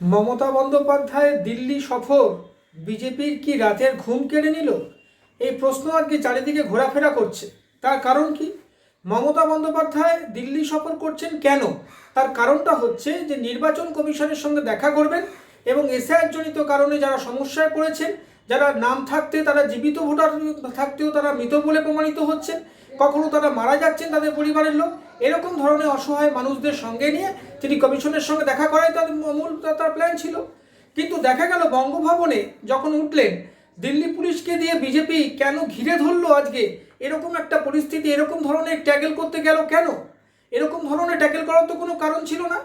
মমতা বন্দ্যোপাধ্যায় দিল্লি সফর বিজেপির কি রাতের ঘুম কেড়ে নিল? এই প্রশ্ন আজকে চারিদিকে ঘোরাফেরা করছে। তার কারণ কি? মমতা বন্দ্যোপাধ্যায় দিল্লি সফর করছেন কেন? তার কারণটা হচ্ছে যে নির্বাচন কমিশনের সঙ্গে দেখা করবেন এবং এসআইয়ের জনিত কারণে যারা সমস্যায় পড়েছেন, যারা নাম থাকতে তারা জীবিত ভোটার থাকতেও তারা মৃত বলে প্রমাণিত হচ্ছেন কখনো তারা মারা যাচ্ছেন তাদের পরিবারের লোক, এরকম ধরনের অসহায় মানুষদের সঙ্গে নিয়ে তিনি কমিশনের সঙ্গে দেখা করাই তার মূল, তার প্ল্যান ছিল। কিন্তু দেখা গেল বঙ্গভবনে যখন উঠলেন, দিল্লি পুলিশকে দিয়ে বিজেপি কেন ঘিরে ধরলো আজকে? এরকম একটা পরিস্থিতি, এরকম ধরনের ট্যাকেল করতে গেল কেন? এরকম ধরনের ট্যাকেল করার তো কোনো কারণ ছিল না।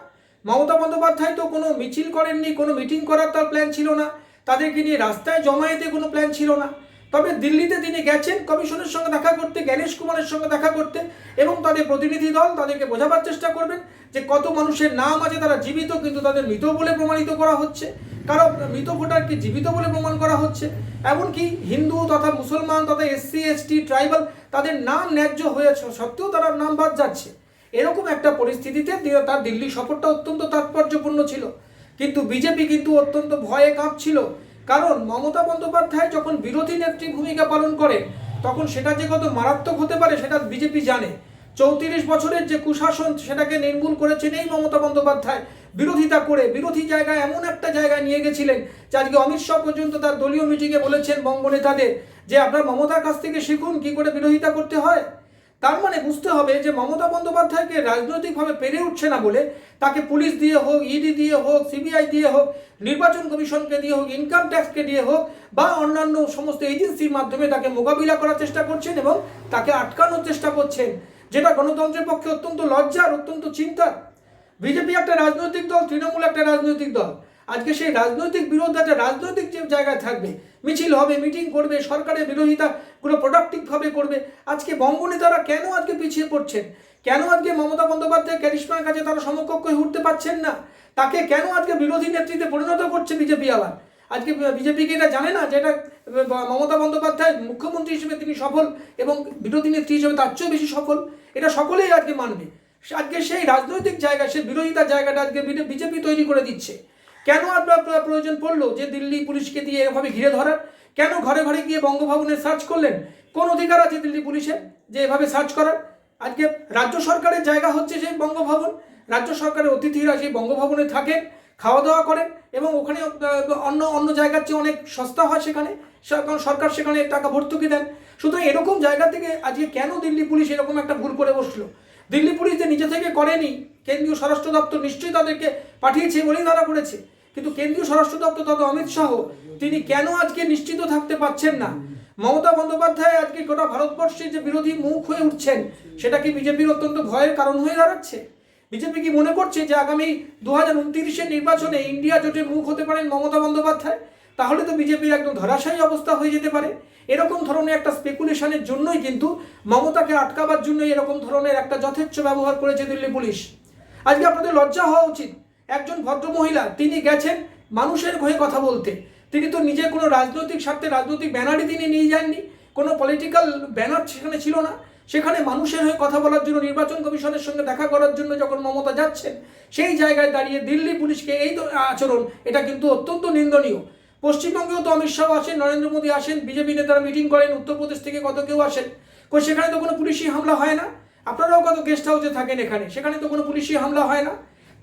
মমতা বন্দ্যোপাধ্যায় তো কোনো মিছিল করেননি, কোনো মিটিং করার তার প্ল্যান ছিল না। তাদেরকে নিয়ে রাস্তায় জমায়েতে কোনো প্ল্যান ছিল না। তবে দিল্লিতে তিনি গেছেন, কমিশনের সঙ্গে দেখা করতে, জ্ঞানেশ কুমারের সঙ্গে দেখা করতে এবং তাদের প্রতিনিধি দল তাদেরকে বোঝাবার চেষ্টা করবেন যে কত মানুষের নাম আছে তারা জীবিত কিন্তু তাদের মৃত বলে প্রমাণিত করা হচ্ছে কারও মৃত ভোটারকে জীবিত বলে প্রমাণ করা হচ্ছে, এমনকি হিন্দু তথা মুসলমান তথা এসসি, এসটি, ট্রাইবাল তাদের নাম ন্যায্য হয়েছে সত্ত্বেও তারা নাম বাদ যাচ্ছে। এরকম একটা পরিস্থিতিতে তার দিল্লি সফরটা অত্যন্ত তাৎপর্যপূর্ণ ছিল। কিন্তু বিজেপি কিন্তু অত্যন্ত ভয়ে কাঁপছিল কারণ মমতা বন্দ্যোপাধ্যায় যখন বিরোধী নেত্রী ভূমিকা পালন করেন তখন সেটা যে কত মারাত্মক হতে পারে সেটা বিজেপি জানে। চৌত্রিশ বছরের যে কুশাসন, সেটাকে নির্মূল করেছেন এই মমতা বন্দ্যোপাধ্যায়। বিরোধিতা করে বিরোধী জায়গায় এমন একটা জায়গায় নিয়ে গেছিলেন, যে আজকে অমিত শাহ পর্যন্ত তার দলীয় মিটিংয়ে বলেছেন বঙ্গ নেতাদের যে আপনার মমতার কাছ থেকে শিখুন কি করে বিরোধিতা করতে হয়। তার মানে বুঝতে হবে যে মমতা বন্দ্যোপাধ্যায়কে রাজনৈতিকভাবে পেরে উঠছে না বলে তাকে পুলিশ দিয়ে হোক ইডি দিয়ে হোক সিবিআই দিয়ে হোক, নির্বাচন কমিশনকে দিয়ে হোক ইনকাম ট্যাক্সকে দিয়ে হোক, বা অন্যান্য সমস্ত এজেন্সির মাধ্যমে তাকে মোকাবিলা করার চেষ্টা করছেন এবং তাকে আটকানোর চেষ্টা করছেন। যেটা গণতন্ত্রের পক্ষে অত্যন্ত লজ্জার, অত্যন্ত চিন্তার। বিজেপি একটা রাজনৈতিক দল, তৃণমূল একটা রাজনৈতিক দল। আজকে সেই রাজনৈতিক বিরোধ একটা রাজনৈতিক যে জায়গায় থাকবে, মিছিল হবে, মিটিং করবে, সরকারের বিরোধিতাগুলো প্রোডাক্টিভভাবে করবে। আজকে বঙ্গনেতারা কেন আজকে পিছিয়ে পড়ছেন? কেন আজকে মমতা বন্দ্যোপাধ্যায় ক্যারিশমার কাছে তারা সমকক্ষ হয়ে উঠতে পারছেন না? তাকে কেন আজকে বিরোধী নেতৃত্বে পরিণত করছে বিজেপি আবার? আজকে বিজেপিকে এটা জানে না যে এটা মমতা বন্দ্যোপাধ্যায় মুখ্যমন্ত্রী হিসেবে তিনি সফল এবং বিরোধী নেত্রী হিসেবে তার চেয়েও বেশি সফল। এটা সকলেই আজকে মানবে। আজকে সেই রাজনৈতিক জায়গা, সেই বিরোধিতার জায়গাটা আজকে বিজেপি তৈরি করে দিচ্ছে। কেন আপনার প্রয়োজন পড়ল যে দিল্লি পুলিশকে দিয়ে এভাবে ঘিরে ধরার? কেন ঘরে ঘরে গিয়ে বঙ্গভবনে সার্চ করলেন? কোন অধিকার আছে দিল্লি পুলিশের যে এভাবে সার্চ করার? আজকে রাজ্য সরকারের জায়গা হচ্ছে সেই বঙ্গভবন। রাজ্য সরকারের অতিথিরা সেই বঙ্গভবনে থাকেন, খাওয়া দাওয়া করেন এবং ওখানে অন্য অন্য জায়গার চেয়ে অনেক সস্তা হয় সেখানে। কারণ সরকার সেখানে টাকা ভর্তুকি দেন। সুতরাং এরকম জায়গা থেকে আজকে কেন দিল্লি পুলিশ এরকম একটা ভুল করে বসল? দিল্লি পুলিশ যে নিজে থেকে করেনি, কেন্দ্রীয় স্বরাষ্ট্র দপ্তর নিশ্চয়ই তাদেরকে পাঠিয়েছে বলেই তারা করেছে কিন্তু কেন্দ্রীয় স্বরাষ্ট্র দপ্তর তথা অমিত শাহ, তিনি কেন আজকে নিশ্চিত থাকতে পারছেন না? মমতা বন্দ্যোপাধ্যায় আজকে গোটা ভারতবর্ষের যে বিরোধী মুখ হয়ে উঠছেন, সেটা কি বিজেপির অত্যন্ত ভয়ের কারণ হয়ে দাঁড়াচ্ছে? বিজেপি কি মনে করছে যে আগামী দু হাজার নির্বাচনে ইন্ডিয়া জোটের মুখ হতে পারেন মমতা বন্দ্যোপাধ্যায়? তাহলে তো বিজেপির একদম ধরাশায়ী অবস্থা হয়ে যেতে পারে। এরকম ধরনের একটা স্পেকুলেশনের জন্যই কিন্তু মমতাকে আটকাবার জন্য এরকম ধরনের একটা যথেচ্ছ ব্যবহার করেছে দিল্লি পুলিশ। আজকে আপনাদের লজ্জা হওয়া উচিত। একজন ভদ্র মহিলা তিনি গেছেন মানুষের হয়ে কথা বলতে। তিনি তো নিজে কোনো রাজনৈতিক স্বার্থে, রাজনৈতিক ব্যানারই তিনি নিয়ে যাননি। কোনো পলিটিক্যাল ব্যানার সেখানে ছিল না। সেখানে মানুষের হয়ে কথা বলার জন্য নির্বাচন কমিশনের সঙ্গে দেখা করার জন্য যখন মমতা যাচ্ছেন, সেই জায়গায় দাঁড়িয়ে দিল্লি পুলিশকে এই আচরণ, এটা কিন্তু অত্যন্ত নিন্দনীয়। পশ্চিমবঙ্গেও তো অমিত শাহ আসেন, নরেন্দ্র মোদী আসেন, বিজেপি নেতারা মিটিং করেন, উত্তরপ্রদেশ থেকে কত কেউ আসেন। সেখানে তো কোনো পুলিশি হামলা হয় না। আপনারাও কত গেস্ট হাউসে থাকেন এখানে, সেখানে তো কোনো পুলিশি হামলা হয় না।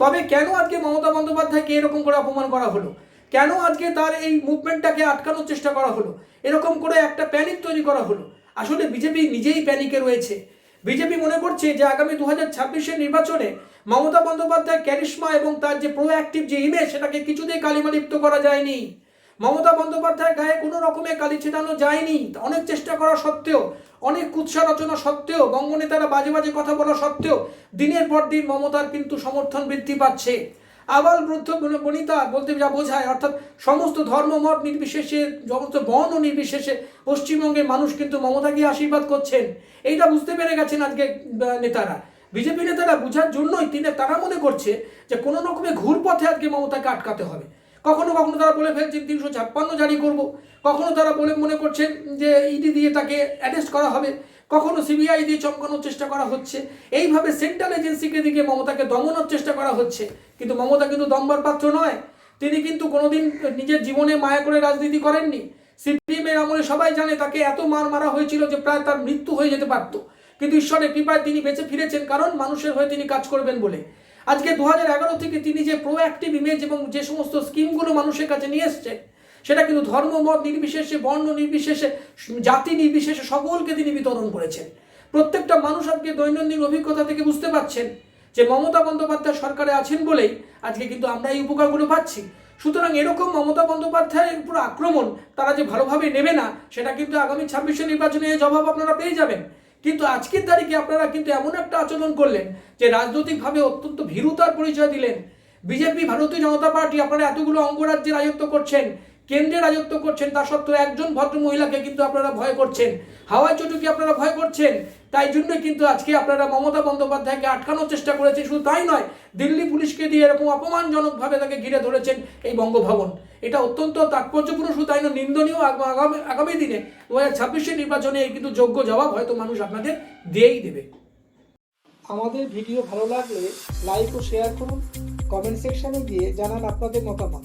তবে কেন আজকে মমতা বন্দ্যোপাধ্যায়কে এরকম করে অপমান করা হলো? কেন আজকে তার এই মুভমেন্টটাকে আটকানোর চেষ্টা করা হলো? এরকম করে একটা প্যানিক তৈরি করা হলো? আসলে বিজেপি নিজেই প্যানিকে রয়েছে। বিজেপি মনে করছে যে আগামী দু হাজার ছাব্বিশের নির্বাচনে মমতা বন্দ্যোপাধ্যায়ের ক্যারিশমা এবং তার যে প্রোঅ্যাক্টিভ যে ইমেজ সেটাকে কিছুতেই কালিমালিপ্ত করা যায়নি। মমতা বন্দ্যোপাধ্যায় গায়ে কোনো রকমে কালি ছেটানো যায়নি। অনেক চেষ্টা করা সত্ত্বেও, অনেক কুৎসা রচনা সত্ত্বেও, বঙ্গনেতারা বাজে বাজে কথা বলা সত্ত্বেও, দিনের পর দিন মমতার কিন্তু সমর্থন বৃদ্ধি পাচ্ছে। আবাল বৃদ্ধ বন- বনিতা বলতে যা বোঝায়, অর্থাৎ সমস্ত ধর্মমত নির্বিশেষে, সমস্ত বর্ণ নির্বিশেষে পশ্চিমবঙ্গের মানুষ কিন্তু মমতাকে আশীর্বাদ করছেন। এইটা বুঝতে পেরে গেছেন আজকে নেতারা। বিজেপি নেতারা বোঝার জন্যই তিনি তারা মনে করছে যে কোনো রকমের ঘুরপথে আজকে মমতাকে আটকাতে হবে। কখনো কখনো তারা বলে ফেলছেন তিনশো ছাপ্পান্ন জারি করব। কখনো তারা বলে মনে করছেন যে ইডি দিয়ে তাকে অ্যারেস্ট করা হবে। কখনো সিবিআই দিয়ে চমকানোর চেষ্টা করা হচ্ছে। এইভাবে সেন্ট্রাল এজেন্সিকে দিকে মমতাকে দমনের চেষ্টা করা হচ্ছে। কিন্তু মমতা কিন্তু দমবার পাত্র নয়। তিনি কিন্তু কোনোদিন নিজের জীবনে মায়া করে রাজনীতি করেননি। সিপিএমের আমলে সবাই জানে তাকে এত মার মারা হয়েছিল যে প্রায় তার মৃত্যু হয়ে যেতে পারত। কিন্তু ঈশ্বরের কৃপায় তিনি বেঁচে ফিরেছেন, কারণ মানুষের হয়ে তিনি কাজ করবেন বলে। আজকে দু হাজার এগারো থেকে তিনি যে প্রোঅ্যাক্টিভ ইমেজ এবং যে সমস্ত স্কিমগুলো মানুষের কাছে নিয়ে এসছেন সেটা কিন্তু ধর্ম, মত নির্বিশেষে, বর্ণ নির্বিশেষে, জাতি নির্বিশেষে সকলকে তিনি বিতরণ করেছেন। প্রত্যেকটা মানুষ আজকে দৈনন্দিন অভিজ্ঞতা থেকে বুঝতে পারছেন যে মমতা বন্দ্যোপাধ্যায় সরকারে আছেন বলেই আজকে কিন্তু আমরা এই উপকারগুলো পাচ্ছি। সুতরাং এরকম মমতা বন্দ্যোপাধ্যায়ের উপর আক্রমণ তারা যে ভালোভাবে নেবে না, সেটা কিন্তু আগামী ছাব্বিশে নির্বাচনে জবাব আপনারা পেয়ে যাবেন। কিন্তু আজকের তারিখে আপনারা কিন্তু এমন একটা আচরণ করলেন যে রাজনৈতিকভাবে অত্যন্ত ভীরুতার পরিচয় দিলেন। বিজেপি, ভারতীয় জনতা পার্টি আপনারা এতগুলো অঙ্গরাজ্যের আয়ত্ত করছেন কেন্দ্রে রাজত্ব করছেন, তা সত্ত্বেও একজন ভদ্র মহিলাকে কিন্তু আপনারা ভয় করছেন। হাওয়াই চটুকি আপনারা ভয় করছেন। তাই জন্য কিন্তু আজকে আপনারা মমতা বন্দ্যোপাধ্যায়কে আটকানোর চেষ্টা করেছেন। শুধু তাই নয়, দিল্লি পুলিশকে দিয়ে এরকম অপমানজনকভাবে তাকে ঘিরে ধরেছেন এই বঙ্গভবন। এটা অত্যন্ত তাৎপর্যপূর্ণ, শুধু তাই নয়, নিন্দনীয় আগামী আগামী দিনে দু হাজার ছাব্বিশের নির্বাচনে এই কিন্তু যোগ্য জবাব হয়তো মানুষ আপনাদের দিয়েই দেবে। আমাদের ভিডিও ভালো লাগলে লাইক ও শেয়ার করুন। কমেন্ট সেকশনে গিয়ে জানান আপনাদের মতামত।